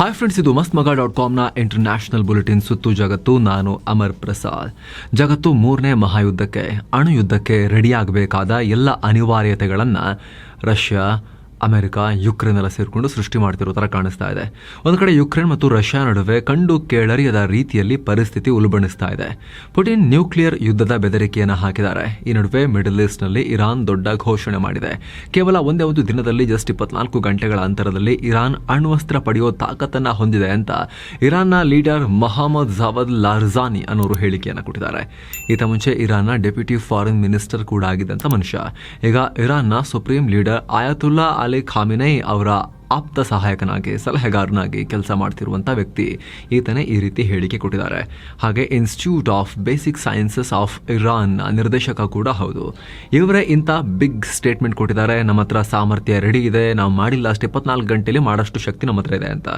Hi friends ಇದು ಮಸ್ತ್ ಮಗ ಡಾಟ್ ಕಾಮ್ನ ಇಂಟರ್ನ್ಯಾಷನಲ್ ಬುಲೆಟಿನ್ ಸುತ್ತು ಜಗತ್ತು. ನಾನು ಅಮರ್ ಪ್ರಸಾದ್. ಜಗತ್ತು ಮೂರನೇ ಮಹಾಯುದ್ಧಕ್ಕೆ, ಅಣುಯುದ್ಧಕ್ಕೆ ರೆಡಿಯಾಗಬೇಕಾದ ಎಲ್ಲ ಅನಿವಾರ್ಯತೆಗಳನ್ನು ರಷ್ಯಾ ಅಮೆರಿಕ ಯುಕ್ರೇನ್ ಎಲ್ಲ ಸೇರಿಕೊಂಡು ಸೃಷ್ಟಿ ಮಾಡ್ತಿರೋ ಥರ ಕಾಣಿಸ್ತಾ ಇದೆ. ಒಂದು ಕಡೆ ಯುಕ್ರೇನ್ ಮತ್ತು ರಷ್ಯಾ ನಡುವೆ ಕಂಡು ಕೇಳರಿಯದ ರೀತಿಯಲ್ಲಿ ಪರಿಸ್ಥಿತಿ ಉಲ್ಬಣಿಸ್ತಾ ಇದೆ. ಪುಟಿನ್ ನ್ಯೂಕ್ಲಿಯರ್ ಯುದ್ಧದ ಬೆದರಿಕೆಯನ್ನು ಹಾಕಿದ್ದಾರೆ. ಈ ನಡುವೆ ಮಿಡಲ್ ಈಸ್ಟ್ನಲ್ಲಿ ಇರಾನ್ ದೊಡ್ಡ ಘೋಷಣೆ ಮಾಡಿದೆ. ಕೇವಲ ಒಂದೇ ಒಂದು ದಿನದಲ್ಲಿ ಜಸ್ಟ್ ಇಪ್ಪತ್ನಾಲ್ಕು ಗಂಟೆಗಳ ಅಂತರದಲ್ಲಿ ಇರಾನ್ ಅಣ್ವಸ್ತ್ರ ಪಡೆಯೋ ತಾಕತ್ತನ್ನು ಹೊಂದಿದೆ ಅಂತ ಇರಾನ್ನ ಲೀಡರ್ ಮೊಹಮ್ಮದ್ ಜಾವದ್ ಲಾರ್ಜಾನಿ ಅನ್ನೋರು ಹೇಳಿಕೆಯನ್ನು ಕೊಟ್ಟಿದ್ದಾರೆ. ಈತ ಮುಂಚೆ ಇರಾನ್ನ ಡೆಪ್ಯೂಟಿ ಫಾರಿನ್ ಮಿನಿಸ್ಟರ್ ಕೂಡ ಆಗಿದ್ದಂಥ ಮನುಷ್ಯ. ಈಗ ಇರಾನ್ನ supreme leader Ayatollah Ali Khamenei ಅವರ. ಆಪ್ತ ಸಹಾಯಕನಾಗಿ, ಸಲಹೆಗಾರನಾಗಿ ಕೆಲಸ ಮಾಡ್ತಿರುವಂಥ ವ್ಯಕ್ತಿ ಈತನೇ ಈ ರೀತಿ ಹೇಳಿಕೆ ಕೊಟ್ಟಿದ್ದಾರೆ. ಹಾಗೆ Institute of Basic Sciences of Iran ನಿರ್ದೇಶಕ ಕೂಡ ಹೌದು. ಇವರೇ ಇಂಥ ಬಿಗ್ ಸ್ಟೇಟ್ಮೆಂಟ್ ಕೊಟ್ಟಿದ್ದಾರೆ. ನಮ್ಮ ಹತ್ರ ಸಾಮರ್ಥ್ಯ ರೆಡಿ ಇದೆ. ನಾವು ಮಾಡಿಲ್ಲ ಅಷ್ಟು, ಇಪ್ಪತ್ನಾಲ್ಕು ಗಂಟೆಯಲ್ಲಿ ಮಾಡೋಷ್ಟು ಶಕ್ತಿ ನಮ್ಮ ಹತ್ರ ಇದೆ ಅಂತ.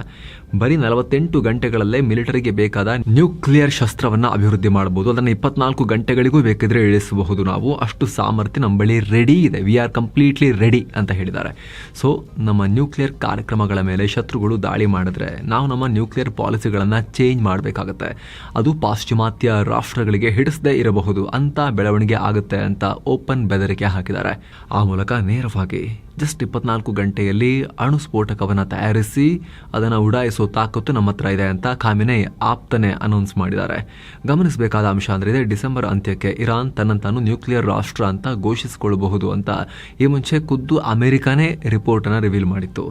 ಬರೀ ನಲವತ್ತೆಂಟು ಗಂಟೆಗಳಲ್ಲೇ ಮಿಲಿಟರಿಗೆ ಬೇಕಾದ ನ್ಯೂಕ್ಲಿಯರ್ ಶಸ್ತ್ರವನ್ನು ಅಭಿವೃದ್ಧಿ ಮಾಡಬಹುದು. ಅದನ್ನು ಇಪ್ಪತ್ನಾಲ್ಕು ಗಂಟೆಗಳಿಗೂ ಬೇಕಿದ್ರೆ ಇಳಿಸಬಹುದು ನಾವು. ಅಷ್ಟು ಸಾಮರ್ಥ್ಯ ನಮ್ಮ ಬಳಿ ರೆಡಿ ಇದೆ. ವಿ ಆರ್ ಕಂಪ್ಲೀಟ್ಲಿ ರೆಡಿ ಅಂತ ಹೇಳಿದ್ದಾರೆ. ಸೊ ನಮ್ಮ ನ್ಯೂಕ್ಲಿಯರ್ ಕಾರ್ಯಕ್ರಮಗಳ ಮೇಲೆ ಶತ್ರುಗಳು ದಾಳಿ ಮಾಡಿದ್ರೆ ನಾವು ನಮ್ಮ ನ್ಯೂಕ್ಲಿಯರ್ ಪಾಲಿಸಿಗಳನ್ನು ಚೇಂಜ್ ಮಾಡಬೇಕಾಗತ್ತೆ. ಅದು ಪಾಶ್ಚಿಮಾತ್ಯ ರಾಷ್ಟ್ರಗಳಿಗೆ ಹಿಡಿಸದೇ ಇರಬಹುದು ಅಂತ ಬೆಳವಣಿಗೆ ಆಗುತ್ತೆ ಅಂತ ಓಪನ್ ಬೆದರಿಕೆ ಹಾಕಿದ್ದಾರೆ. ಆ ಮೂಲಕ ನೇರವಾಗಿ ಜಸ್ಟ್ ಇಪ್ಪತ್ನಾಲ್ಕು ಗಂಟೆಯಲ್ಲಿ ಅಣು ಸ್ಫೋಟಕವನ್ನು ತಯಾರಿಸಿ ಅದನ್ನು ಉಡಾಯಿಸೋ ತಾಕತ್ತು ನಮ್ಮ ಹತ್ರ ಇದೆ ಅಂತ ಖಾಮಿನೆ ಆಪ್ತನೆ ಅನೌನ್ಸ್ ಮಾಡಿದ್ದಾರೆ. ಗಮನಿಸಬೇಕಾದ ಅಂಶ ಅಂದ್ರೆ ಇದೆ, ಡಿಸೆಂಬರ್ ಅಂತ್ಯಕ್ಕೆ ಇರಾನ್ ತನ್ನಂತಾನು ನ್ಯೂಕ್ಲಿಯರ್ ರಾಷ್ಟ್ರ ಅಂತ ಘೋಷಿಸಿಕೊಳ್ಳಬಹುದು ಅಂತ ಈ ಮುಂಚೆ ಖುದ್ದು ಅಮೆರಿಕಾನೇ ರಿಪೋರ್ಟನ್ನು ರಿವೀಲ್ ಮಾಡಿತ್ತು.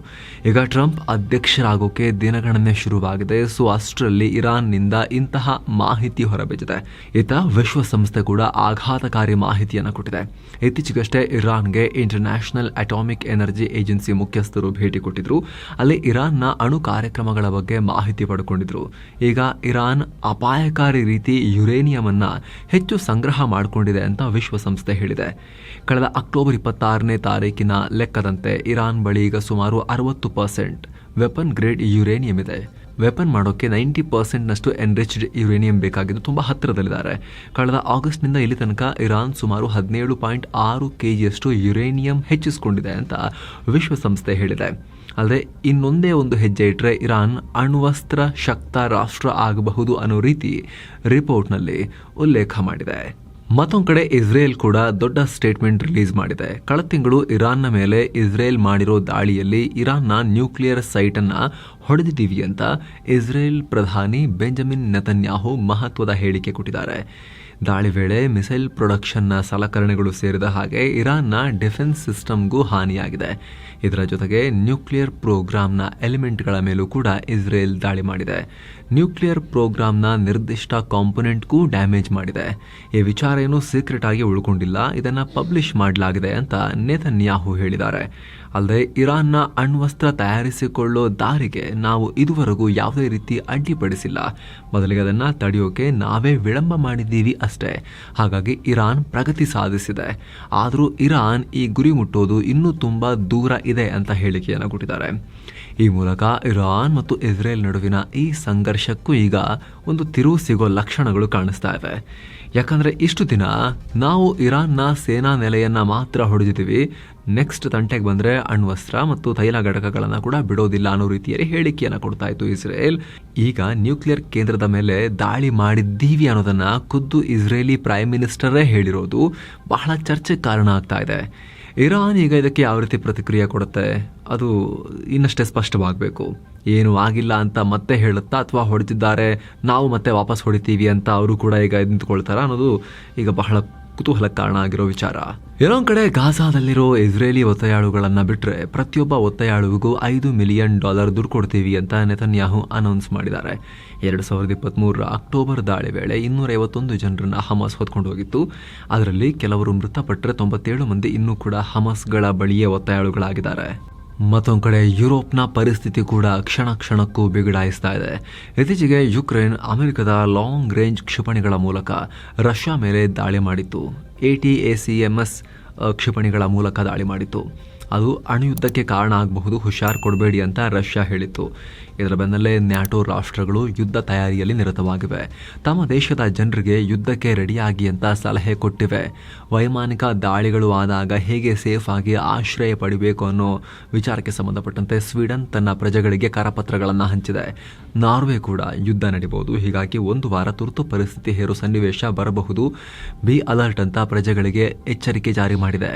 ಈಗ ಟ್ರಂಪ್ ಅಧ್ಯಕ್ಷರಾಗೋಕೆ ದಿನಗಣನೆ ಶುರುವಾಗಿದೆ, ಸೊ ಅಷ್ಟರಲ್ಲಿ ಇರಾನ್ನಿಂದ ಇಂತಹ ಮಾಹಿತಿ ಹೊರಬಿದ್ದಿದೆ ಈತ ವಿಶ್ವಸಂಸ್ಥೆ ಕೂಡ ಆಘಾತಕಾರಿ ಮಾಹಿತಿಯನ್ನು ಕೊಟ್ಟಿದೆ. ಇತ್ತೀಚೆಗಷ್ಟೇ ಇರಾನ್ಗೆ ಇಂಟರ್ನ್ಯಾಷನಲ್ ಅಟಾಮಿಕ್ ಎನರ್ಜಿ ಏಜೆನ್ಸಿ ಮುಖ್ಯಸ್ಥರು ಭೇಟಿ ಕೊಟ್ಟಿದ್ರು. ಅಲ್ಲಿ ಇರಾನ್ನ ಅಣು ಕಾರ್ಯಕ್ರಮಗಳ ಬಗ್ಗೆ ಮಾಹಿತಿ ಪಡ್ಕೊಂಡಿದ್ರು. ಈಗ ಇರಾನ್ ಅಪಾಯಕಾರಿ ರೀತಿ ಯುರೇನಿಯಂ ಅನ್ನ ಹೆಚ್ಚು ಸಂಗ್ರಹ ಮಾಡಿಕೊಂಡಿದೆ ಅಂತ ವಿಶ್ವಸಂಸ್ಥೆ ಹೇಳಿದೆ. ಕಳೆದ ಅಕ್ಟೋಬರ್ ಇಪ್ಪತ್ತಾರನೇ ತಾರೀಕಿನ ಲೆಕ್ಕದಂತೆ ಇರಾನ್ ಬಳಿ ಈಗ ಸುಮಾರು ಅರವತ್ತು ಪರ್ಸೆಂಟ್ ವೆಪನ್ ಗ್ರೇಡ್ ಯುರೇನಿಯಂ ಇದೆ. ವೆಪನ್ ಮಾಡೋಕ್ಕೆ ನೈಂಟಿ ಪರ್ಸೆಂಟ್ನಷ್ಟು ಎನ್ರಿಚ್ಡ್ ಯುರೇನಿಯಂ ಬೇಕಾಗಿದ್ದು ತುಂಬ ಹತ್ತಿರದಲ್ಲಿದ್ದಾರೆ. ಕಳೆದ ಆಗಸ್ಟ್ನಿಂದ ಇಲ್ಲಿ ತನಕ ಇರಾನ್ ಸುಮಾರು ಹದಿನೇಳು ಪಾಯಿಂಟ್ ಆರು ಕೆ ಜಿಯಷ್ಟು ಯುರೇನಿಯಂ ಹೆಚ್ಚಿಸಿಕೊಂಡಿದೆ ಅಂತ ವಿಶ್ವಸಂಸ್ಥೆ ಹೇಳಿದೆ. ಅಲ್ಲದೆ ಇನ್ನೊಂದೇ ಒಂದು ಹೆಜ್ಜೆ ಇಟ್ಟರೆ ಇರಾನ್ ಅಣ್ವಸ್ತ್ರ ಶಕ್ತ ರಾಷ್ಟ್ರ ಆಗಬಹುದು ಅನ್ನೋ ರೀತಿ ರಿಪೋರ್ಟ್ನಲ್ಲಿ ಉಲ್ಲೇಖ ಮಾಡಿದೆ. ಮತ್ತೊಂದು ಕಡೆ ಇಸ್ರೇಲ್ ಕೂಡ ದೊಡ್ಡ ಸ್ಟೇಟ್ಮೆಂಟ್ ರಿಲೀಸ್ ಮಾಡಿದೆ. ಕಳೆದ ತಿಂಗಳು ಇರಾನ್ನ ಮೇಲೆ ಇಸ್ರೇಲ್ ಮಾಡಿರೋ ದಾಳಿಯಲ್ಲಿ ಇರಾನ್ನ ನ್ಯೂಕ್ಲಿಯರ್ ಸೈಟ್ ಅನ್ನ ಹೊಡೆದಿದ್ದೀವಿ ಅಂತ ಇಸ್ರೇಲ್ ಪ್ರಧಾನಿ ಬೆಂಜಮಿನ್ ನೆತನ್ಯಾಹು ಮಹತ್ವದ ಹೇಳಿಕೆ ಕೊಟ್ಟಿದ್ದಾರೆ. ದಾಳಿ ವೇಳೆ ಮಿಸೈಲ್ ಪ್ರೊಡಕ್ಷನ್ನ ಸಲಕರಣೆಗಳು ಸೇರಿದ ಹಾಗೆ ಇರಾನ್ನ ಡಿಫೆನ್ಸ್ ಸಿಸ್ಟಮ್ಗೂ ಹಾನಿಯಾಗಿದೆ. ಇದರ ಜೊತೆಗೆ ನ್ಯೂಕ್ಲಿಯರ್ ಪ್ರೋಗ್ರಾಂನ ಎಲಿಮೆಂಟ್ಗಳ ಮೇಲೂ ಕೂಡ ಇಸ್ರೇಲ್ ದಾಳಿ ಮಾಡಿದೆ. ನ್ಯೂಕ್ಲಿಯರ್ ಪ್ರೋಗ್ರಾಂನ ನಿರ್ದಿಷ್ಟ ಕಾಂಪೊನೆಂಟ್ಗೂ ಡ್ಯಾಮೇಜ್ ಮಾಡಿದೆ. ಈ ವಿಚಾರ ಏನೂ ಸೀಕ್ರೆಟ್ ಆಗಿ ಉಳ್ಕೊಂಡಿಲ್ಲ, ಇದನ್ನು ಪಬ್ಲಿಷ್ ಮಾಡಲಾಗಿದೆ ಅಂತ ನೇತನ್ಯಾಹು ಹೇಳಿದ್ದಾರೆ. ಅಲ್ಲದೆ ಇರಾನ್ನ ಅಣ್ವಸ್ತ್ರ ತಯಾರಿಸಿಕೊಳ್ಳೋ ದಾರಿಗೆ ನಾವು ಇದುವರೆಗೂ ಯಾವುದೇ ರೀತಿ ಅಡ್ಡಿಪಡಿಸಿಲ್ಲ ಬದಲಿಗೆ ಅದನ್ನು ತಡೆಯೋಕೆ ನಾವೇ ವಿಳಂಬ ಮಾಡಿದ್ದೀವಿ ಅಷ್ಟೇ. ಹಾಗಾಗಿ ಇರಾನ್ ಪ್ರಗತಿ ಸಾಧಿಸಿದೆ. ಆದರೂ ಇರಾನ್ ಈ ಗುರಿ ಮುಟ್ಟೋದು ಇನ್ನೂ ತುಂಬ ದೂರ ಇದೆ ಅಂತ ಹೇಳಿಕೆಯನ್ನು ಕೊಟ್ಟಿದ್ದಾರೆ. ಈ ಮೂಲಕ ಇರಾನ್ ಮತ್ತು ಇಸ್ರೇಲ್ ನಡುವಿನ ಈ ಸಂಘರ್ಷಕ್ಕೂ ಈಗ ಒಂದು ತಿರುವು ಸಿಗೋ ಲಕ್ಷಣಗಳು ಕಾಣಿಸ್ತಾ ಇವೆ ಯಾಕಂದರೆ ಇಷ್ಟು ದಿನ ನಾವು ಇರಾನ್ನ ಸೇನಾ ನೆಲೆಯನ್ನು ಮಾತ್ರ ಹೊಡೆದಿದ್ದೀವಿ. ನೆಕ್ಸ್ಟ್ ತಂಟೆಗೆ ಬಂದರೆ ಅಣ್ವಸ್ತ್ರ ಮತ್ತು ತೈಲ ಘಟಕಗಳನ್ನು ಕೂಡ ಬಿಡೋದಿಲ್ಲ ಅನ್ನೋ ರೀತಿಯಲ್ಲಿ ಹೇಳಿಕೆಯನ್ನು ಕೊಡ್ತಾ ಇತ್ತು ಇಸ್ರೇಲ್. ಈಗ ನ್ಯೂಕ್ಲಿಯರ್ ಕೇಂದ್ರದ ಮೇಲೆ ದಾಳಿ ಮಾಡಿದ್ದೀವಿ ಅನ್ನೋದನ್ನು ಖುದ್ದು ಇಸ್ರೇಲಿ ಪ್ರೈಮ್ ಮಿನಿಸ್ಟರೇ ಹೇಳಿರೋದು ಬಹಳ ಚರ್ಚೆಗೆ ಕಾರಣ ಆಗ್ತಾ ಇದೆ. ಇರಾನ್ ಈಗ ಇದಕ್ಕೆ ಯಾವ ರೀತಿ ಪ್ರತಿಕ್ರಿಯೆ ಕೊಡುತ್ತೆ? ಅದು ಇನ್ನಷ್ಟೇ ಸ್ಪಷ್ಟವಾಗಬೇಕು. ಏನು ಆಗಿಲ್ಲ ಅಂತ ಮತ್ತೆ ಹೇಳುತ್ತಾ ಅಥವಾ ಹೊಡೆದಿದ್ದಾರೆ ನಾವು ಮತ್ತೆ ವಾಪಸ್ ಹೊಡಿತೀವಿ ಅಂತ ಅವರು ಕೂಡ ಈಗ ನಿಂತ್ಕೊಳ್ತಾರ ಅನ್ನೋದು ಈಗ ಬಹಳ ಕುತೂಹಲ ಕಾರಣ ಆಗಿರೋ ವಿಚಾರ. ಇನ್ನೊಂದು ಕಡೆ ಗಾಜಾದಲ್ಲಿರೋ ಇಸ್ರೇಲಿ ಒತ್ತೆಯಾಳುಗಳನ್ನು ಬಿಟ್ಟರೆ ಪ್ರತಿಯೊಬ್ಬ ಒತ್ತೆಯಾಳುವಿಗೂ ಐದು ಮಿಲಿಯನ್ ಡಾಲರ್ ದುಡ್ಡು ಕೊಡ್ತೀವಿ ಅಂತ ನೆತನ್ಯಾಹು ಅನೌನ್ಸ್ ಮಾಡಿದ್ದಾರೆ. ಎರಡು ಸಾವಿರದ ಇಪ್ಪತ್ತ್ಮೂರರ ಅಕ್ಟೋಬರ್ ದಾಳಿ ವೇಳೆ ಇನ್ನೂರೈವತ್ತೊಂದು ಜನರನ್ನು ಹಮಾಸ್ ಹೊತ್ಕೊಂಡು ಹೋಗಿತ್ತು. ಅದರಲ್ಲಿ ಕೆಲವರು ಮೃತಪಟ್ಟರೆ ತೊಂಬತ್ತೇಳು ಮಂದಿ ಇನ್ನೂ ಕೂಡ ಹಮಾಸ್ಗಳ ಬಳಿಯೇ ಒತ್ತೆಯಾಳುಗಳಾಗಿದ್ದಾರೆ. ಮತ್ತೊಂದು ಕಡೆ ಯುರೋಪ್ನ ಪರಿಸ್ಥಿತಿ ಕೂಡ ಕ್ಷಣ ಕ್ಷಣಕ್ಕೂ ಬಿಗಡಾಯಿಸ್ತಾ ಇದೆ. ಇತ್ತೀಚೆಗೆ ಯುಕ್ರೇನ್ ಅಮೆರಿಕದ ಲಾಂಗ್ ರೇಂಜ್ ಕ್ಷಿಪಣಿಗಳ ಮೂಲಕ ರಷ್ಯಾ ಮೇಲೆ ದಾಳಿ ಮಾಡಿತ್ತು. A T A C M S ಕ್ಷಿಪಣಿಗಳ ಮೂಲಕ ದಾಳಿ ಮಾಡಿತ್ತು. ಅದು ಅಣುಯುದ್ಧಕ್ಕೆ ಕಾರಣ ಆಗಬಹುದು, ಹುಷಾರ್ ಕೊಡಬೇಡಿ ಅಂತ ರಷ್ಯಾ ಹೇಳಿತ್ತು. ಇದರ ಬೆನ್ನಲ್ಲೇ ನ್ಯಾಟೋ ರಾಷ್ಟ್ರಗಳು ಯುದ್ಧ ತಯಾರಿಯಲ್ಲಿ ನಿರತವಾಗಿವೆ. ತಮ್ಮ ದೇಶದ ಜನರಿಗೆ ಯುದ್ಧಕ್ಕೆ ರೆಡಿಯಾಗಿ ಅಂತ ಸಲಹೆ ಕೊಟ್ಟಿವೆ. ವೈಮಾನಿಕ ದಾಳಿಗಳು ಆದಾಗ ಹೇಗೆ ಸೇಫ್ ಆಗಿ ಆಶ್ರಯ ಪಡಿಬೇಕು ಅನ್ನೋ ವಿಚಾರಕ್ಕೆ ಸಂಬಂಧಪಟ್ಟಂತೆ ಸ್ವೀಡನ್ ತನ್ನ ಪ್ರಜೆಗಳಿಗೆ ಕರಪತ್ರಗಳನ್ನು ಹಂಚಿದೆ. ನಾರ್ವೆ ಕೂಡ ಯುದ್ಧ ನಡೆಯಬಹುದು ಹೀಗಾಗಿ ಒಂದು ವಾರ ತುರ್ತು ಪರಿಸ್ಥಿತಿ ಹೇರೋ ಸನ್ನಿವೇಶ ಬರಬಹುದು. ಬಿ ಅಲರ್ಟ್ ಅಂತ ಪ್ರಜೆಗಳಿಗೆ ಎಚ್ಚರಿಕೆ ಜಾರಿ ಮಾಡಿದೆ.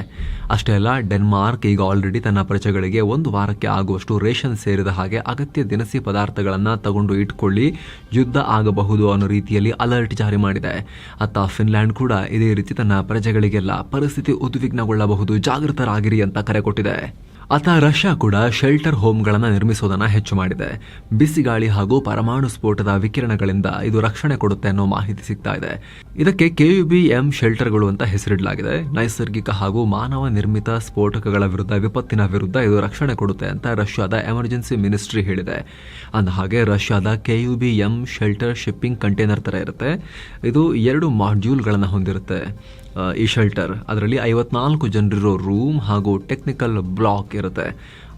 ಅಷ್ಟೇ ಅಲ್ಲ, ಡೆನ್ಮಾರ್ಕ್ ಈಗ ಆಲ್ರೆಡಿ ತನ್ನ ಪ್ರಜೆಗಳಿಗೆ ಒಂದು ವಾರಕ್ಕೆ ಆಗುವಷ್ಟು ರೇಷನ್ ಸೇರಿದ ಹಾಗೆ ಅಗತ್ಯ ದಿನಸಿ ಪದಾರ್ಥಗಳನ್ನು ತಗೊಂಡು ಇಟ್ಕೊಳ್ಳಿ. ಯುದ್ಧ ಆಗಬಹುದು ಅನ್ನೋ ರೀತಿಯಲ್ಲಿ ಅಲರ್ಟ್ ಜಾರಿ ಮಾಡಿದೆ. ಅತ್ತ ಫಿನ್ಲ್ಯಾಂಡ್ ಕೂಡ ಇದೇ ರೀತಿ ತನ್ನ ಪ್ರಜೆಗಳಿಗೆಲ್ಲ ಪರಿಸ್ಥಿತಿ ಉದ್ವಿಗ್ನಗೊಳ್ಳಬಹುದು, ಜಾಗೃತರಾಗಿರಿ ಅಂತ ಕರೆ ಕೊಟ್ಟಿದೆ. ಅತ ರಷ್ಯಾ ಕೂಡ ಶೆಲ್ಟರ್ ಹೋಮ್ಗಳನ್ನು ನಿರ್ಮಿಸೋದನ್ನ ಹೆಚ್ಚು ಮಾಡಿದೆ. ಬಿಸಿಗಾಳಿ ಹಾಗೂ ಪರಮಾಣು ಸ್ಫೋಟದ ವಿಕಿರಣಗಳಿಂದ ಇದು ರಕ್ಷಣೆ ಕೊಡುತ್ತೆ ಅನ್ನೋ ಮಾಹಿತಿ ಸಿಗ್ತಾ ಇದೆ. ಇದಕ್ಕೆ ಕೆಯುಬಿ ಎಂ ಶೆಲ್ಟರ್ಗಳು ಅಂತ ಹೆಸರಿಡಲಾಗಿದೆ. ನೈಸರ್ಗಿಕ ಹಾಗೂ ಮಾನವ ನಿರ್ಮಿತ ಸ್ಫೋಟಕಗಳ ವಿರುದ್ಧ ವಿಪತ್ತಿನ ವಿರುದ್ಧ ಇದು ರಕ್ಷಣೆ ಕೊಡುತ್ತೆ ಅಂತ ರಷ್ಯಾದ ಎಮರ್ಜೆನ್ಸಿ ಮಿನಿಸ್ಟ್ರಿ ಹೇಳಿದೆ. ಅಂದ ಹಾಗೆ ರಷ್ಯಾದ ಕೆಯುಬಿ ಶೆಲ್ಟರ್ ಶಿಪ್ಪಿಂಗ್ ಕಂಟೈನರ್ ತರ ಇರುತ್ತೆ. ಇದು ಎರಡು ಮಾಡ್ಯೂಲ್ಗಳನ್ನು ಹೊಂದಿರುತ್ತೆ. ಈ ಶೆಲ್ಟರ್ ಅದರಲ್ಲಿ ಐವತ್ನಾಲ್ಕು ಜನರಿರೋ ರೂಮ್ ಹಾಗೂ ಟೆಕ್ನಿಕಲ್ ಬ್ಲಾಕ್ ಇರುತ್ತೆ.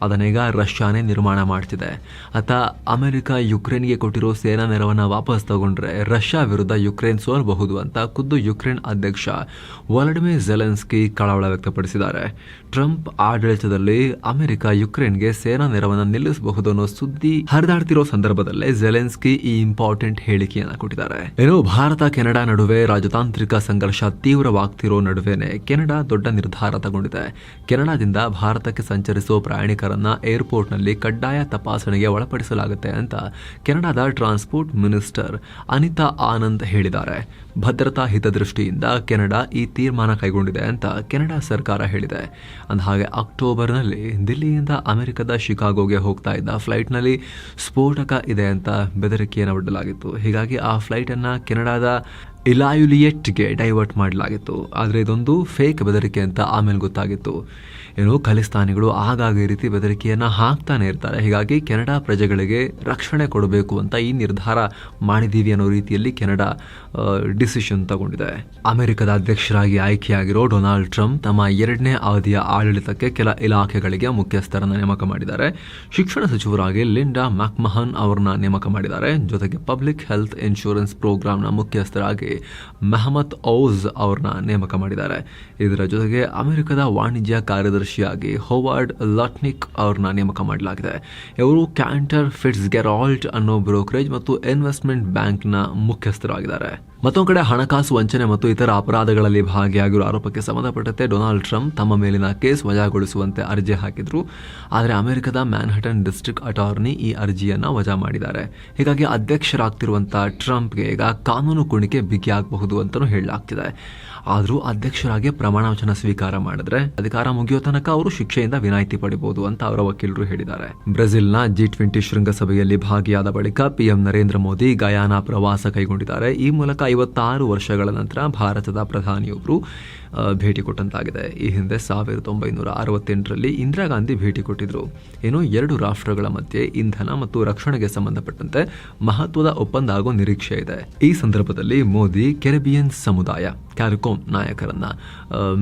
ಅದನ್ನೀಗ ರಷ್ಯಾನೇ ನಿರ್ಮಾಣ ಮಾಡ್ತಿದೆ. ಅತ ಅಮೆರಿಕ ಯುಕ್ರೇನ್ಗೆ ಕೊಟ್ಟಿರೋ ಸೇನಾ ನೆರವನ್ನು ವಾಪಸ್ ತಗೊಂಡ್ರೆ ರಷ್ಯಾ ವಿರುದ್ಧ ಯುಕ್ರೇನ್ ಸೋಲಬಹುದು ಅಂತ ಖುದ್ದು ಯುಕ್ರೇನ್ ಅಧ್ಯಕ್ಷ ವಲಡಿಮಿರ್ ಜೆಲೆನ್ಸ್ಕಿ ಕಳವಳ ವ್ಯಕ್ತಪಡಿಸಿದ್ದಾರೆ. ಟ್ರಂಪ್ ಆಡಳಿತದಲ್ಲಿ ಅಮೆರಿಕ ಯುಕ್ರೇನ್ಗೆ ಸೇನಾ ನೆರವನ್ನು ನಿಲ್ಲಿಸಬಹುದು ಅನ್ನೋ ಸುದ್ದಿ ಹರಿದಾಡ್ತಿರೋ ಸಂದರ್ಭದಲ್ಲೇ ಜೆಲೆನ್ಸ್ಕಿ ಈ ಇಂಪಾರ್ಟೆಂಟ್ ಹೇಳಿಕೆಯನ್ನು ಕೊಟ್ಟಿದ್ದಾರೆ. ಏನು ಭಾರತ, ಕೆನಡಾ ನಡುವೆ ರಾಜತಾಂತ್ರಿಕ ಸಂಘರ್ಷ ತೀವ್ರವಾಗ್ತಿರೋ ನಡುವೆನೆ ಕೆನಡಾ ದೊಡ್ಡ ನಿರ್ಧಾರ ತಗೊಂಡಿದೆ. ಕೆನಡಾದಿಂದ ಭಾರತಕ್ಕೆ ಸಂಚರಿಸುವ ಪ್ರಯಾಣಿಕರನ್ನ ಏರ್ಪೋರ್ಟ್ನಲ್ಲಿ ಕಡ್ಡಾಯ ತಪಾಸಣೆಗೆ ಒಳಪಡಿಸಲಾಗುತ್ತೆ ಅಂತ ಕೆನಡಾದ ಟ್ರಾನ್ಸ್ಪೋರ್ಟ್ ಮಿನಿಸ್ಟರ್ ಅನಿತಾ ಆನಂದ್ ಹೇಳಿದ್ದಾರೆ. ಭದ್ರತಾ ಹಿತದೃಷ್ಟಿಯಿಂದ ಕೆನಡಾ ಈ ತೀರ್ಮಾನ ಕೈಗೊಂಡಿದೆ ಅಂತ ಕೆನಡಾ ಸರ್ಕಾರ ಹೇಳಿದೆ. ಅಂದಹಾಗೆ, ಅಕ್ಟೋಬರ್ನಲ್ಲಿ ದಿಲ್ಲಿಯಿಂದ ಅಮೆರಿಕದ ಶಿಕಾಗೋಗೆ ಹೋಗ್ತಾ ಇದ್ದ ಫ್ಲೈಟ್ನಲ್ಲಿ ಸ್ಫೋಟಕ ಇದೆ ಅಂತ ಬೆದರಿಕೆಯನ್ನು ಒಡ್ಡಲಾಗಿತ್ತು. ಹೀಗಾಗಿ ಆ ಫ್ಲೈಟನ್ನು ಕೆನಡಾದ ಇಲಾಯುಲಿಯೆಟ್ಗೆ ಡೈವರ್ಟ್ ಮಾಡಲಾಗಿತ್ತು. ಆದರೆ ಇದೊಂದು ಫೇಕ್ ಬೆದರಿಕೆ ಅಂತ ಆಮೇಲೆ ಗೊತ್ತಾಗಿತ್ತು. ಏನು ಖಲಿಸ್ತಾನಿಗಳು ಆಗಾಗ ಈ ರೀತಿ ಬೆದರಿಕೆಯನ್ನು ಹಾಕ್ತಾನೆ ಇರ್ತಾರೆ. ಹೀಗಾಗಿ ಕೆನಡಾ ಪ್ರಜೆಗಳಿಗೆ ರಕ್ಷಣೆ ಕೊಡಬೇಕು ಅಂತ ಈ ನಿರ್ಧಾರ ಮಾಡಿದ್ದೀವಿ ಅನ್ನೋ ರೀತಿಯಲ್ಲಿ ಕೆನಡಾ ಡಿಸಿಷನ್ ತಗೊಂಡಿದೆ. ಅಮೆರಿಕದ ಅಧ್ಯಕ್ಷರಾಗಿ ಆಯ್ಕೆಯಾಗಿರೋ ಡೊನಾಲ್ಡ್ ಟ್ರಂಪ್ ತಮ್ಮ ಎರಡನೇ ಅವಧಿಯ ಆಡಳಿತಕ್ಕೆ ಕೆಲ ಇಲಾಖೆಗಳಿಗೆ ಮುಖ್ಯಸ್ಥರನ್ನ ನೇಮಕ ಮಾಡಿದ್ದಾರೆ. ಶಿಕ್ಷಣ ಸಚಿವರಾಗಿ ಲಿಂಡಾ ಮ್ಯಾಕ್ಮಹನ್ ಅವರನ್ನ ನೇಮಕ ಮಾಡಿದ್ದಾರೆ. ಜೊತೆಗೆ ಪಬ್ಲಿಕ್ ಹೆಲ್ತ್ ಇನ್ಶೂರೆನ್ಸ್ ಪ್ರೋಗ್ರಾಂನ ಮುಖ್ಯಸ್ಥರಾಗಿ ಮೆಹಮದ್ ಔಜ್ ಅವ್ರನ್ನ ನೇಮಕ ಮಾಡಿದ್ದಾರೆ. ಇದರ ಜೊತೆಗೆ ಅಮೆರಿಕದ ವಾಣಿಜ್ಯ ಕಾರ್ಯದರ್ಶಿಯಾಗಿ ಹೋವಾರ್ಡ್ ಲಟ್ನಿಕ್ ಅವ್ರನ್ನ ನೇಮಕ ಮಾಡಲಾಗಿದೆ. ಇವರು ಕ್ಯಾಂಟರ್ ಫಿಟ್ಸ್ ಗೆರಾಲ್ಟ್ ಅನ್ನೋ ಬ್ರೋಕರೇಜ್ ಮತ್ತು ಇನ್ವೆಸ್ಟ್ಮೆಂಟ್ ಬ್ಯಾಂಕ್ನ ಮುಖ್ಯಸ್ಥರಾಗಿದ್ದಾರೆ. ಮತ್ತೊಂದು ಕಡೆ ಹಣಕಾಸು ವಂಚನೆ ಮತ್ತು ಇತರ ಅಪರಾಧಗಳಲ್ಲಿ ಭಾಗಿಯಾಗಿರುವ ಆರೋಪಕ್ಕೆ ಸಂಬಂಧಪಟ್ಟಂತೆ ಡೊನಾಲ್ಡ್ ಟ್ರಂಪ್ ತಮ್ಮ ಮೇಲಿನ ಕೇಸ್ ವಜಾಗೊಳಿಸುವಂತೆ ಅರ್ಜಿ ಹಾಕಿದ್ರು. ಆದರೆ ಅಮೆರಿಕದ ಮ್ಯಾನ್ಹಟನ್ ಡಿಸ್ಟ್ರಿಕ್ಟ್ ಅಟಾರ್ನಿ ಈ ಅರ್ಜಿಯನ್ನು ವಜಾ ಮಾಡಿದ್ದಾರೆ. ಹೀಗಾಗಿ ಅಧ್ಯಕ್ಷರಾಗ್ತಿರುವಂತಹ ಟ್ರಂಪ್ಗೆ ಈಗ ಕಾನೂನು ಕುಣಿಕೆ ಬಿಗಿಯಾಗಬಹುದು ಅಂತಲೂ ಹೇಳಲಾಗ್ತಿದೆ. ಆದರೂ ಅಧ್ಯಕ್ಷರಾಗಿ ಪ್ರಮಾಣ ವಚನ ಸ್ವೀಕಾರ ಮಾಡಿದ್ರೆ ಅಧಿಕಾರ ಮುಗಿಯೋ ತನಕ ಅವರು ಶಿಕ್ಷೆಯಿಂದ ವಿನಾಯಿತಿ ಪಡಿಬಹುದು ಅಂತ ಅವರ ವಕೀಲರು ಹೇಳಿದ್ದಾರೆ. ಬ್ರೆಜಿಲ್ನ ಜಿ ಟ್ವೆಂಟಿ ಶೃಂಗಸಭೆಯಲ್ಲಿ ಭಾಗಿಯಾದ ಬಳಿಕ ಪಿಎಂ ನರೇಂದ್ರ ಮೋದಿ ಗಯಾನಾ ಪ್ರವಾಸ ಕೈಗೊಂಡಿದ್ದಾರೆ. ಈ ಮೂಲಕ ಐವತ್ತಾರು ವರ್ಷಗಳ ನಂತರ ಭಾರತದ ಪ್ರಧಾನಿಯೊಬ್ಬರು ಭೇಟಿ ಕೊಟ್ಟಂತಾಗಿದೆ. ಈ ಹಿಂದೆ ಸಾವಿರದ ಒಂಬೈನೂರ ಅರವತ್ತೆಂಟರಲ್ಲಿ ಇಂದಿರಾ ಗಾಂಧಿ ಭೇಟಿ ಕೊಟ್ಟಿದ್ರು. ಏನು ಎರಡು ರಾಷ್ಟ್ರಗಳ ಮಧ್ಯೆ ಇಂಧನ ಮತ್ತು ರಕ್ಷಣೆಗೆ ಸಂಬಂಧಪಟ್ಟಂತೆ ಮಹತ್ವದ ಒಪ್ಪಂದ ಆಗೋ ನಿರೀಕ್ಷೆ ಇದೆ. ಈ ಸಂದರ್ಭದಲ್ಲಿ ಮೋದಿ ಕೆರೆಬಿಯನ್ ಸಮುದಾಯ ಕ್ಯಾರಿಕೋಮ್ ನಾಯಕರನ್ನು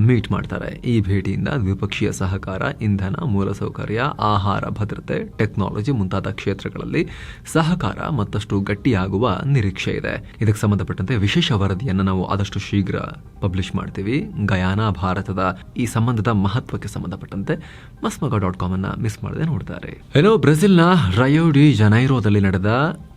ಮೀಟ್ ಮಾಡ್ತಾರೆ. ಈ ಭೇಟಿಯಿಂದ ದ್ವಿಪಕ್ಷೀಯ ಸಹಕಾರ, ಇಂಧನ ಮೂಲಸೌಕರ್ಯ ಆಹಾರ, ಭದ್ರತೆ ಟೆಕ್ನಾಲಜಿ ಮುಂತಾದ ಕ್ಷೇತ್ರಗಳಲ್ಲಿ ಸಹಕಾರ ಮತ್ತಷ್ಟು ಗಟ್ಟಿಯಾಗುವ ನಿರೀಕ್ಷೆ ಇದೆ. ಇದಕ್ಕೆ ಸಂಬಂಧಪಟ್ಟಂತೆ ವಿಶೇಷ ವರದಿಯನ್ನು ನಾವು ಆದಷ್ಟು ಶೀಘ್ರ ಪಬ್ಲಿಷ್ ಮಾಡ್ತೀವಿ. ಗಯಾನಾ ಭಾರತದ ಈ ಸಂಬಂಧದ ಮಹತ್ವಕ್ಕೆ ಸಂಬಂಧಪಟ್ಟಂತೆ ಮಸ್ಮಗ ಡಾಟ್ ಕಾಮ್ ಅನ್ನ ಮಿಸ್ ಮಾಡದೆ ನೋಡ್ತಾರೆ. ಏನೋ ಬ್ರೆಜಿಲ್ನ ರಯೋಡಿ ಜನೈರೋದಲ್ಲಿ ನಡೆದ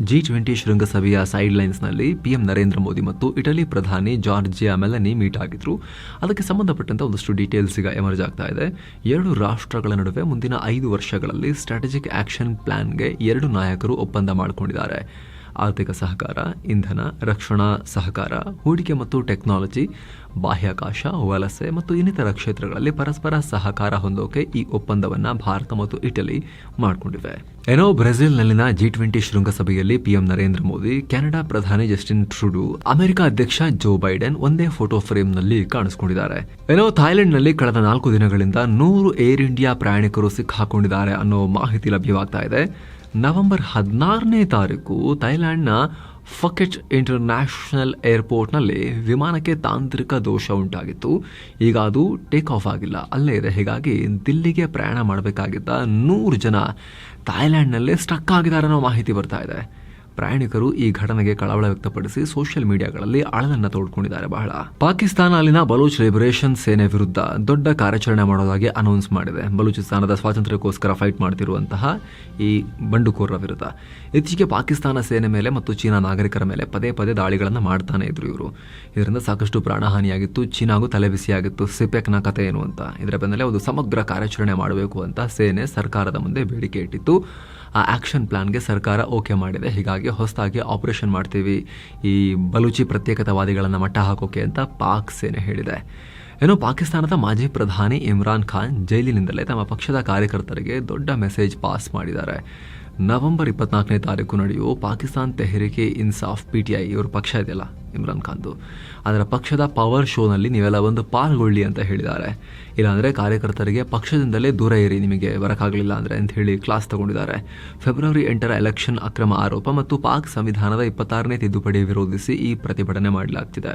ಜಿ ಟ್ವೆಂಟಿ ಶೃಂಗಸಭೆಯ ಸೈಡ್ ಲೈನ್ಸ್ನಲ್ಲಿ ಪಿಎಂ ನರೇಂದ್ರ ಮೋದಿ ಮತ್ತು ಇಟಲಿ ಪ್ರಧಾನಿ ಜಾರ್ಜಿಯಾ ಮೆಲನಿ ಮೀಟ್ ಆಗಿದ್ರು. ಅದಕ್ಕೆ ಸಂಬಂಧಪಟ್ಟಂತೆ ಒಂದಷ್ಟು ಡೀಟೇಲ್ಸ್ ಈಗ ಎಮರ್ಜ್ ಆಗ್ತಾ ಇದೆ. ಎರಡು ರಾಷ್ಟ್ರಗಳ ನಡುವೆ ಮುಂದಿನ ಐದು ವರ್ಷಗಳಲ್ಲಿ ಸ್ಟ್ರಾಟಜಿಕ್ ಆಕ್ಷನ್ ಪ್ಲಾನ್ಗೆ ಎರಡು ನಾಯಕರು ಒಪ್ಪಂದ ಮಾಡಿಕೊಂಡಿದ್ದಾರೆ. ಆರ್ಥಿಕ ಸಹಕಾರ, ಇಂಧನ, ರಕ್ಷಣಾ ಸಹಕಾರ, ಹೂಡಿಕೆ ಮತ್ತು ಟೆಕ್ನಾಲಜಿ, ಬಾಹ್ಯಾಕಾಶ, ವಲಸೆ ಮತ್ತು ಇನ್ನಿತರ ಕ್ಷೇತ್ರಗಳಲ್ಲಿ ಪರಸ್ಪರ ಸಹಕಾರ ಹೊಂದೋಕೆ ಈ ಒಪ್ಪಂದವನ್ನು ಭಾರತ ಮತ್ತು ಇಟಲಿ ಮಾಡಿಕೊಂಡಿವೆ. ಏನೋ ಬ್ರೆಜಿಲ್ನಲ್ಲಿನ ಜಿ ಟ್ವೆಂಟಿ ಶೃಂಗಸಭೆಯಲ್ಲಿ ಪಿಎಂ ನರೇಂದ್ರ ಮೋದಿ, ಕೆನಡಾ ಪ್ರಧಾನಿ ಜಸ್ಟಿನ್ ಟ್ರುಡು, ಅಮೆರಿಕ ಅಧ್ಯಕ್ಷ ಜೋ ಬೈಡೆನ್ ಒಂದೇ ಫೋಟೋ ಫ್ರೇಮ್ನಲ್ಲಿ ಕಾಣಿಸಿಕೊಂಡಿದ್ದಾರೆ. ಏನೋ ಥಾಯ್ಲೆಂಡ್ನಲ್ಲಿ ಕಳೆದ ನಾಲ್ಕು ದಿನಗಳಿಂದ ನೂರು ಏರ್ ಇಂಡಿಯಾ ಪ್ರಯಾಣಿಕರು ಸಿಕ್ಕಾಕೊಂಡಿದ್ದಾರೆ ಅನ್ನೋ ಮಾಹಿತಿ ಲಭ್ಯವಾಗ್ತಾ ಇದೆ. ನವೆಂಬರ್ ಹದಿನಾರನೇ ತಾರೀಕು ಥೈಲ್ಯಾಂಡ್ನ ಫಕೆಟ್ ಇಂಟರ್ನ್ಯಾಷನಲ್ ಏರ್ಪೋರ್ಟ್ನಲ್ಲಿ ವಿಮಾನಕ್ಕೆ ತಾಂತ್ರಿಕ ದೋಷ ಉಂಟಾಗಿತ್ತು. ಈಗ ಅದು ಟೇಕ್ ಆಫ್ ಆಗಿಲ್ಲ. ಅಲ್ಲೇ ಇದೆ ಹೀಗಾಗಿ ದಿಲ್ಲಿಗೆ ಪ್ರಯಾಣ ಮಾಡಬೇಕಾಗಿದ್ದ ನೂರು ಜನ ಥಾಯ್ಲ್ಯಾಂಡ್ನಲ್ಲೇ ಸ್ಟಕ್ ಆಗಿದ್ದಾರೆ ಅನ್ನೋ ಮಾಹಿತಿ ಬರ್ತಾ ಇದೆ. ಪ್ರಯಾಣಿಕರು ಈ ಘಟನೆಗೆ ಕಳವಳ ವ್ಯಕ್ತಪಡಿಸಿ ಸೋಷಿಯಲ್ ಮೀಡಿಯಾಗಳಲ್ಲಿ ಅಳಲನ್ನ ತೋಡ್ಕೊಂಡಿದ್ದಾರೆ ಬಹಳ. ಪಾಕಿಸ್ತಾನ ಅಲ್ಲಿನ ಬಲೂಚ್ ಲಿಬರೇಷನ್ ಸೇನೆ ವಿರುದ್ಧ ದೊಡ್ಡ ಕಾರ್ಯಾಚರಣೆ ಮಾಡೋದಾಗಿ ಅನೌನ್ಸ್ ಮಾಡಿದೆ. ಬಲೂಚಿಸ್ತಾನದ ಸ್ವಾತಂತ್ರ್ಯಕ್ಕೋಸ್ಕರ ಫೈಟ್ ಮಾಡ್ತಿರುವಂತಹ ಈ ಬಂಡುಕೋರರ ವಿರುದ್ಧ. ಇತ್ತೀಚೆಗೆ ಪಾಕಿಸ್ತಾನ ಸೇನೆ ಮೇಲೆ ಮತ್ತು ಚೀನಾ ನಾಗರಿಕರ ಮೇಲೆ ಪದೇ ಪದೇ ದಾಳಿಗಳನ್ನು ಮಾಡ್ತಾನೆ ಇದ್ರು ಇವರು. ಇದರಿಂದ ಸಾಕಷ್ಟು ಪ್ರಾಣಹಾನಿಯಾಗಿತ್ತು, ಚೀನಾಗೂ ತಲೆಬಿಸಿಯಾಗಿತ್ತು. ಸಿಪೆಕ್ನ ಕಥೆ ಏನು ಅಂತ. ಇದರ ಬೆನ್ನಲ್ಲೇ ಒಂದು ಸಮಗ್ರ ಕಾರ್ಯಾಚರಣೆ ಮಾಡಬೇಕು ಅಂತ ಸೇನೆ ಸರ್ಕಾರದ ಮುಂದೆ ಬೇಡಿಕೆ ಇಟ್ಟಿತ್ತು. ಆ ಆ್ಯಕ್ಷನ್ ಪ್ಲಾನ್ಗೆ ಸರ್ಕಾರ ಓಕೆ ಮಾಡಿದೆ. ಹೀಗಾಗಿ ಹೊಸದಾಗಿ ಆಪರೇಷನ್ ಮಾಡ್ತೀವಿ. ಈ ಬಲೂಚಿ ಪ್ರತ್ಯೇಕತಾವಾದಿಗಳನ್ನು ಮಟ್ಟ ಹಾಕೋಕೆ ಅಂತ ಪಾಕ್ ಸೇನೆ ಹೇಳಿದೆ. ಏನು ಪಾಕಿಸ್ತಾನದ ಮಾಜಿ ಪ್ರಧಾನಿ ಇಮ್ರಾನ್ ಖಾನ್ ಜೈಲಿನಿಂದಲೇ ತಮ್ಮ ಪಕ್ಷದ ಕಾರ್ಯಕರ್ತರಿಗೆ ದೊಡ್ಡ ಮೆಸೇಜ್ ಪಾಸ್ ಮಾಡಿದ್ದಾರೆ. ನವೆಂಬರ್ ಇಪ್ಪತ್ನಾಲ್ಕನೇ ತಾರೀಕು ನಡೆಯುವ Pakistan Tehrike Insaf P T I ಇವ್ರ ಪಕ್ಷ ಇದೆಯಲ್ಲ, ಇಮ್ರಾನ್ ಖಾನ್ದು. ಅದರ ಪಕ್ಷದ ಪವರ್ ಶೋನಲ್ಲಿ ನೀವೆಲ್ಲ ಒಂದು ಪಾಲ್ಗೊಳ್ಳಿ ಅಂತ ಹೇಳಿದ್ದಾರೆ. ಇಲ್ಲಾಂದರೆ ಕಾರ್ಯಕರ್ತರಿಗೆ ಪಕ್ಷದಿಂದಲೇ ದೂರ ಇರಿ, ನಿಮಗೆ ಬರೋಕ್ಕಾಗಲಿಲ್ಲ ಅಂದರೆ ಅಂತ ಹೇಳಿ ಕ್ಲಾಸ್ ತಗೊಂಡಿದ್ದಾರೆ. ಫೆಬ್ರವರಿ ಎಂಟರ ಎಲೆಕ್ಷನ್ ಅಕ್ರಮ ಆರೋಪ ಮತ್ತು ಪಾಕ್ ಸಂವಿಧಾನದ ಇಪ್ಪತ್ತಾರನೇ ತಿದ್ದುಪಡಿ ವಿರೋಧಿಸಿ ಈ ಪ್ರತಿಭಟನೆ ಮಾಡಲಾಗ್ತಿದೆ.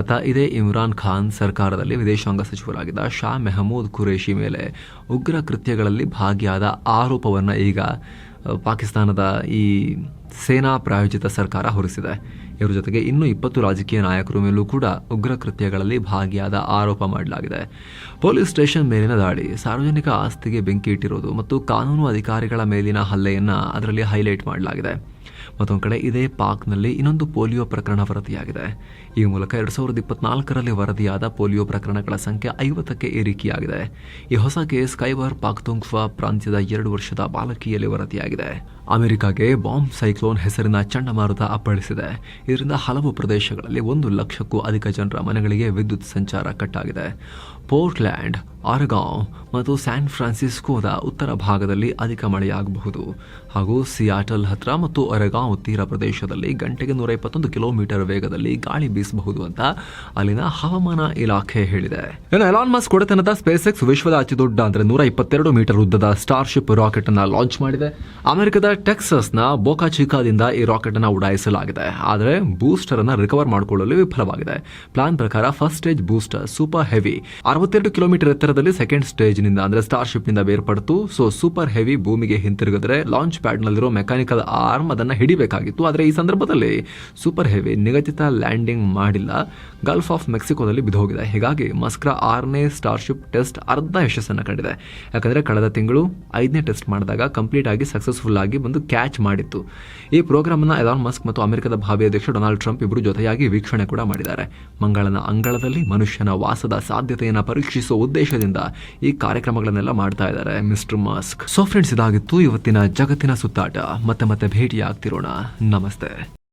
ಅತ ಇದೇ ಇಮ್ರಾನ್ ಖಾನ್ ಸರ್ಕಾರದಲ್ಲಿ ವಿದೇಶಾಂಗ ಸಚಿವರಾಗಿದ್ದ ಶಾ ಮೆಹಮೂದ್ ಖುರೇಶಿ ಮೇಲೆ ಉಗ್ರ ಕೃತ್ಯಗಳಲ್ಲಿ ಭಾಗಿಯಾದ ಆರೋಪವನ್ನು ಈಗ ಪಾಕಿಸ್ತಾನದ ಈ ಸೇನಾ ಪ್ರಾಯೋಜಿತ ಸರ್ಕಾರ ಹೊರಿಸಿದೆ. ಇವರ ಜೊತೆಗೆ ಇನ್ನೂ ಇಪ್ಪತ್ತು ರಾಜಕೀಯ ನಾಯಕರ ಮೇಲೂ ಕೂಡ ಉಗ್ರ ಕೃತ್ಯಗಳಲ್ಲಿ ಭಾಗಿಯಾದ ಆರೋಪ ಮಾಡಲಾಗಿದೆ. ಪೊಲೀಸ್ ಸ್ಟೇಷನ್ ಮೇಲಿನ ದಾಳಿ, ಸಾರ್ವಜನಿಕ ಆಸ್ತಿಗೆ ಬೆಂಕಿ ಇಟ್ಟಿರೋದು ಮತ್ತು ಕಾನೂನು ಅಧಿಕಾರಿಗಳ ಮೇಲಿನ ಹಲ್ಲೆಯನ್ನು ಅದರಲ್ಲಿ ಹೈಲೈಟ್ ಮಾಡಲಾಗಿದೆ. ಮತ್ತೊಂದು ಕಡೆ ಇದೇ ಪಾಕ್ನಲ್ಲಿ ಇನ್ನೊಂದು ಪೋಲಿಯೋ ಪ್ರಕರಣ ವರದಿಯಾಗಿದೆ. ಈ ಮೂಲಕ ಎರಡು ಸಾವಿರದ ಇಪ್ಪತ್ನಾಲ್ಕರಲ್ಲಿ ವರದಿಯಾದ ಪೋಲಿಯೋ ಪ್ರಕರಣಗಳ ಸಂಖ್ಯೆ ಐವತ್ತಕ್ಕೆ ಏರಿಕೆಯಾಗಿದೆ. ಈ ಹೊಸ ಕೇಸ್ ಕೈಬರ್ ಪಾಕ್ತುಂಗ್ವಾ ಪ್ರಾಂತ್ಯದ ಎರಡು ವರ್ಷದ ಬಾಲಕಿಯಲ್ಲಿ ವರದಿಯಾಗಿದೆ. ಅಮೆರಿಕಾಗೆ ಬಾಂಬ್ ಸೈಕ್ಲೋನ್ ಹೆಸರಿನ ಚಂಡಮಾರುತ ಅಪ್ಪಳಿಸಿದೆ. ಇದರಿಂದ ಹಲವು ಪ್ರದೇಶಗಳಲ್ಲಿ ಒಂದು ಲಕ್ಷಕ್ಕೂ ಅಧಿಕ ಜನರ ಮನೆಗಳಿಗೆ ವಿದ್ಯುತ್ ಸಂಚಾರ ಕಟ್ಟಾಗಿದೆ. ಪೋರ್ಟ್ಲ್ಯಾಂಡ್ ಆರಗಾಂವ್ ಮತ್ತು ಸ್ಯಾನ್ ಫ್ರಾನ್ಸಿಸ್ಕೋದ ಉತ್ತರ ಭಾಗದಲ್ಲಿ ಅಧಿಕ ಮಳೆಯಾಗಬಹುದು. ಹಾಗೂ ಸಿಯಾಟಲ್ ಹತ್ರ ಮತ್ತು ಒರೆಗಾಂವ್ ತೀರ ಪ್ರದೇಶದಲ್ಲಿ ಗಂಟೆಗೆ ನೂರ ಇಪ್ಪತ್ತೊಂದು ಕಿಲೋಮೀಟರ್ ವೇಗದಲ್ಲಿ ಗಾಳಿ ಬೀಸಬಹುದು ಅಂತ ಅಲ್ಲಿನ ಹವಾಮಾನ ಇಲಾಖೆ ಹೇಳಿದೆ. ಇನ್ನು ಎಲಾನ್ ಮಸ್ಕ್ ಕೊಡತನದ ಸ್ಪೇಸ್ ಎಕ್ಸ್ ವಿಶ್ವದ ಅತಿ ದೊಡ್ಡ ಅಂದ್ರೆ ನೂರ ಇಪ್ಪತ್ತೆರಡು ಮೀಟರ್ ಉದ್ದದ ಸ್ಟಾರ್ಶಿಪ್ ರಾಕೆಟ್ ಅನ್ನು ಲಾಂಚ್ ಮಾಡಿದೆ. ಅಮೆರಿಕದ ಟೆಕ್ಸಸ್ನ ಬೋಕಾ ಚಿಕಾದಿಂದ ಈ ರಾಕೆಟ್ ಅನ್ನ ಉಡಾಯಿಸಲಾಗಿದೆ. ಆದರೆ ಬೂಸ್ಟರ್ ಅನ್ನ ರಿಕವರ್ ಮಾಡಿಕೊಳ್ಳಲು ವಿಫಲವಾಗಿದೆ. ಪ್ಲಾನ್ ಪ್ರಕಾರ first stage booster Super Heavy. ಅರವತ್ತೆರಡು ಕಿಲೋಮೀಟರ್ ಎತ್ತರದಲ್ಲಿ ಸೆಕೆಂಡ್ ಸ್ಟೇಜ್ನಿಂದ ಅಂದ್ರೆ ಸ್ಟಾರ್ ಶಿಪ್ನಿಂದ ಬೇರ್ಪಡ್ತು. ಸೊ, ಸೂಪರ್ ಹೆವಿ ಭೂಮಿಗೆ ಹಿಂತಿರುಗಿದ್ರೆ ಲಾಂಚ್ ಪ್ಯಾಡ್ ನಲ್ಲಿರೋ ಮೆಕ್ಯಾನಿಕಲ್ ಆರ್ಮ್ ಅದನ್ನ ಹಿಡಿಬೇಕಾಗಿತ್ತು. ಆದರೆ ಈ ಸಂದರ್ಭದಲ್ಲಿ ಸೂಪರ್ ಹೆವಿ ನಿಗದಿತ ಲ್ಯಾಂಡಿಂಗ್ ಮಾಡಿಲ್ಲ. ಗಲ್ಫ್ ಆಫ್ ಮೆಕ್ಸಿಕೋದಲ್ಲಿ ಬಿದ್ದೋಗಿದೆ. ಹೀಗಾಗಿ ಮಸ್ಕ್ರ ಆರನೇ ಸ್ಟಾರ್ಶಿಪ್ ಟೆಸ್ಟ್ ಅರ್ಧ ಯಶಸ್ಸನ್ನು ಕಂಡಿದೆ. ಯಾಕಂದ್ರೆ ಕಳೆದ ತಿಂಗಳು ಐದನೇ ಟೆಸ್ಟ್ ಮಾಡಿದಾಗ ಕಂಪ್ಲೀಟ್ ಆಗಿ ಸಕ್ಸಸ್ಫುಲ್ ಆಗಿ ಬಂದು ಕ್ಯಾಚ್ ಮಾಡಿತ್ತು. ಈ ಪ್ರೋಗ್ರಾಮ್ ಅನ್ನ ಎಲಾನ್ ಮಸ್ಕ್ ಮತ್ತು ಅಮೆರಿಕದ ಭಾವಿ ಅಧ್ಯಕ್ಷ ಡೊನಾಲ್ಡ್ ಟ್ರಂಪ್ ಇಬ್ಬರು ಜೊತೆಯಾಗಿ ವೀಕ್ಷಣೆ ಕೂಡ ಮಾಡಿದ್ದಾರೆ. ಮಂಗಳನ ಅಂಗಳದಲ್ಲಿ ಮನುಷ್ಯನ ವಾಸದ ಸಾಧ್ಯತೆಯನ್ನು ಪರೀಕ್ಷಿಸುವ ಉದ್ದೇಶದಿಂದ ಈ ಕಾರ್ಯಕ್ರಮಗಳನ್ನೆಲ್ಲ ಮಾಡ್ತಾ ಇದ್ದಾರೆ ಮಿಸ್ಟರ್ ಮಸ್ಕ್ ಸೊ ಫ್ರೆಂಡ್ಸ್ ಇದಾಗಿತ್ತು ಇವತ್ತಿನ ಜಗತ್ತಿನ ಸುತ್ತಾಟ. ಮತ್ತೆ ಮತ್ತೆ ಭೇಟಿಯಾಗ್ತಿರೋಣ. ನಮಸ್ತೆ.